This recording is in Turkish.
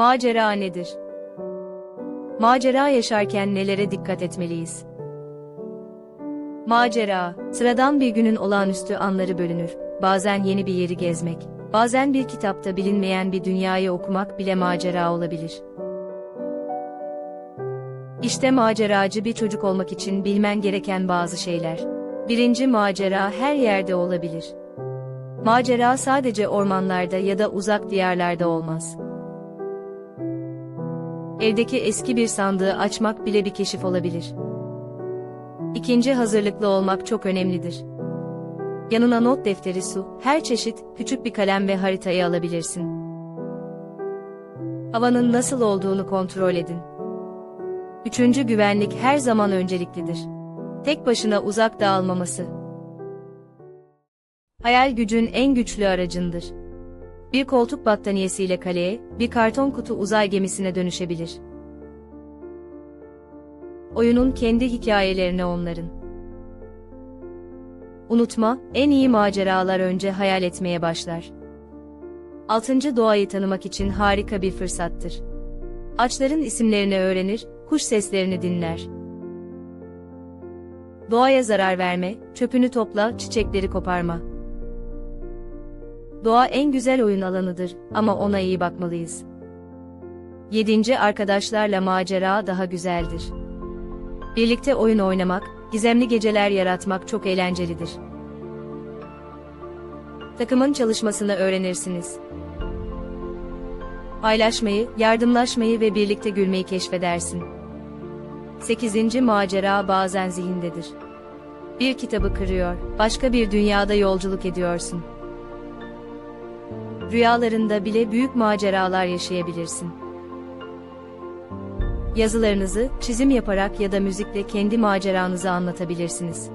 Macera nedir? Macera yaşarken nelere dikkat etmeliyiz? Macera, sıradan bir günün olağanüstü anları bölünür. Bazen yeni bir yeri gezmek, bazen bir kitapta bilinmeyen bir dünyayı okumak bile macera olabilir. İşte maceracı bir çocuk olmak için bilmen gereken bazı şeyler. Birinci macera her yerde olabilir. Macera sadece ormanlarda ya da uzak diyarlarda olmaz. Evdeki eski bir sandığı açmak bile bir keşif olabilir. İkinci hazırlıklı olmak çok önemlidir. Yanına not defteri su, her çeşit, küçük bir kalem ve haritayı alabilirsin. Havanın nasıl olduğunu kontrol edin. Üçüncü güvenlik her zaman önceliklidir. Tek başına uzak dağılmaması. Hayal gücün en güçlü aracındır. Bir koltuk battaniyesiyle kaleye, bir karton kutu uzay gemisine dönüşebilir. Oyunun kendi hikayelerine onların. Unutma, en iyi maceralar önce hayal etmeye başlar. Altıncı doğayı tanımak için harika bir fırsattır. Ağaçların isimlerini öğrenir, kuş seslerini dinler. Doğaya zarar verme, çöpünü topla, çiçekleri koparma. Doğa en güzel oyun alanıdır ama ona iyi bakmalıyız. 7. Arkadaşlarla macera daha güzeldir. Birlikte oyun oynamak, gizemli geceler yaratmak çok eğlencelidir. Takımın çalışmasını öğrenirsiniz. Paylaşmayı, yardımlaşmayı ve birlikte gülmeyi keşfedersin. 8. Macera bazen zihindedir. Bir kitabı kırıyor, başka bir dünyada yolculuk ediyorsun. Rüyalarında bile büyük maceralar yaşayabilirsin. Yazılarınızı çizim yaparak ya da müzikle kendi maceranızı anlatabilirsiniz.